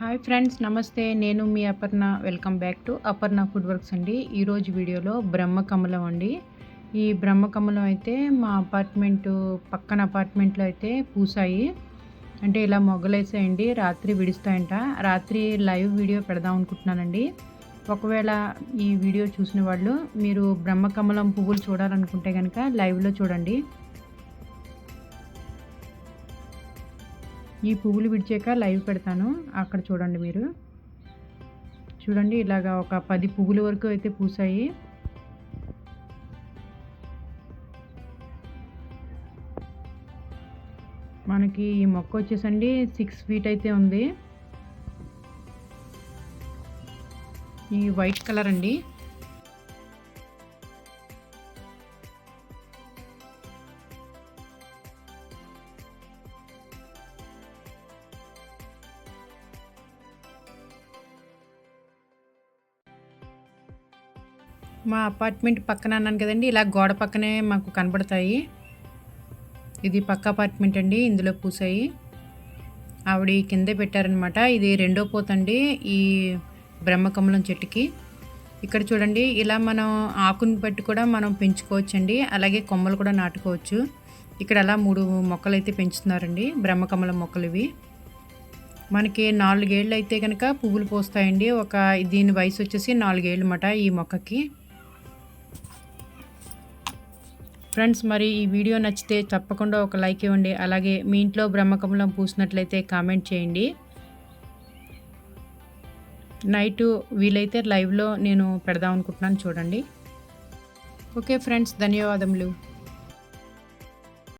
Hi friends నమస్తే. నేను మీ Aparna. Welcome back to Aparna food works అండి. ఈరోజు వీడియోలో బ్రహ్మకమలం అండి. ఈ బ్రహ్మకమలం అయితే మా అపార్ట్మెంట్ పక్కన అపార్ట్మెంట్లో అయితే పూసాయి. అంటే ఇలా మొగ్గలేసాయండి రాత్రి విడుస్తాయంట. రాత్రి లైవ్ వీడియో పెడదాం అనుకుంటున్నానండి. ఒకవేళ ఈ వీడియో చూసిన వాళ్ళు మీరు బ్రహ్మకమలం పువ్వులు చూడాలనుకుంటే కనుక లైవ్లో చూడండి. ఈ పువ్వులు విడిచాక లైవ్ పెడతాను. అక్కడ చూడండి మీరు. చూడండి ఇలాగా ఒక పది పువ్వుల వరకు అయితే పూసాయి. మనకి ఈ మొక్క వచ్చేసండి సిక్స్ ఫీట్ అయితే ఉంది. ఈ వైట్ కలర్ అండి. మా అపార్ట్మెంట్ పక్కన అన్నాను కదండి ఇలా గోడ పక్కనే మాకు కనబడతాయి. ఇది పక్క అపార్ట్మెంట్ అండి ఇందులో పూసాయి. ఆవిడ కిందే పెట్టారనమాట ఇది రెండో పోతండి ఈ బ్రహ్మకమలం చెట్టుకి. ఇక్కడ చూడండి ఇలా మనం ఆకుని బట్టి కూడా మనం పెంచుకోవచ్చండి అలాగే కొమ్మలు కూడా నాటుకోవచ్చు. ఇక్కడ అలా మూడు మొక్కలు అయితే పెంచుతున్నారండి బ్రహ్మకమలం మొక్కలు ఇవి మనకి నాలుగేళ్ళు అయితే కనుక పువ్వులు పోస్తాయండి ఒక దీని వయసు వచ్చేసి నాలుగేళ్ళు అన్నమాట ఈ మొక్కకి. ఫ్రెండ్స్ మరి ఈ వీడియో నచ్చితే తప్పకుండా ఒక లైక్ ఇవ్వండి. అలాగే మీ ఇంట్లో బ్రహ్మకమలం పూసినట్లయితే కామెంట్ చేయండి. నైట్ వీలైతే లైవ్లో నేను పెడదాం అనుకుంటున్నాను చూడండి. ఓకే ఫ్రెండ్స్ ధన్యవాదములు.